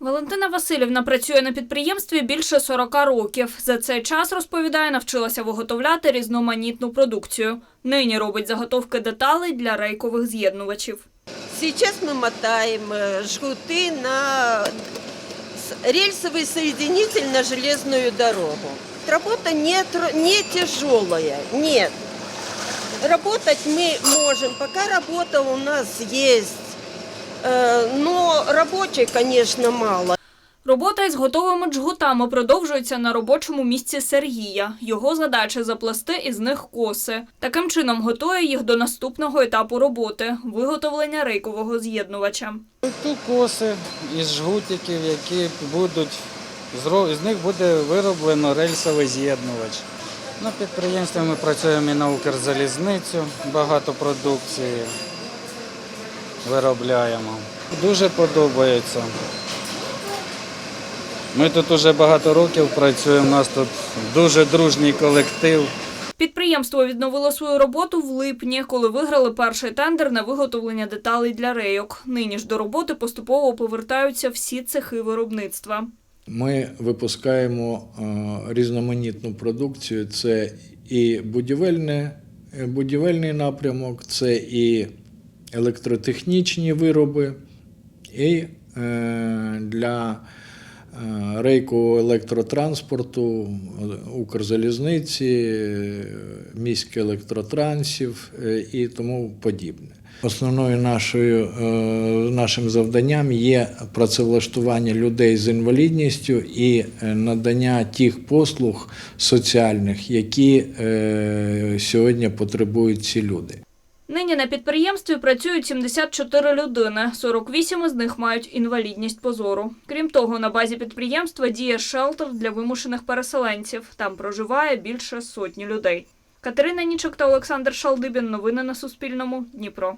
Валентина Васильівна працює на підприємстві більше 40 років. За цей час, розповідає, навчилася виготовляти різноманітну продукцію. Нині робить заготовки деталей для рейкових з'єднувачів. Сейчас мы мотаем э, жгуты на с- рельсовый соединитель на железную дорогу. Работа не, тр- не тяжелая, нет. Работать мы можем, пока работа у нас есть. Э, Но рабочей, конечно, мало. Робота із готовими джгутами продовжується на робочому місці Сергія. Його задача заплести із них коси. Таким чином готує їх до наступного етапу роботи виготовлення рейкового з'єднувача. Тут коси із жгутиків, які будуть з них буде вироблено рельсовий з'єднувач. На підприємстві ми працюємо і на Укрзалізницю, багато продукції виробляємо. Дуже подобається. Ми тут уже багато років працюємо, у нас тут дуже дружній колектив. Підприємство відновило свою роботу в липні, коли виграли перший тендер на виготовлення деталей для рейок. Нині ж до роботи поступово повертаються всі цехи виробництва. Ми випускаємо е, різноманітну продукцію. Це і будівельне, е, будівельний напрямок, це і електротехнічні вироби, і е, для е, рейкового електротранспорту, Укрзалізниці, міських електротрансів е, і тому подібне. Основною нашою, нашим завданням є працевлаштування людей з інвалідністю і надання тих послуг соціальних, які сьогодні потребують ці люди. Нині на підприємстві працюють 74 людини, 48 із них мають інвалідність позору. Крім того, на базі підприємства діє шелтер для вимушених переселенців. Там проживає більше сотні людей. Катерина Нічок та Олександр Шалдибін. Новини на Суспільному. Дніпро.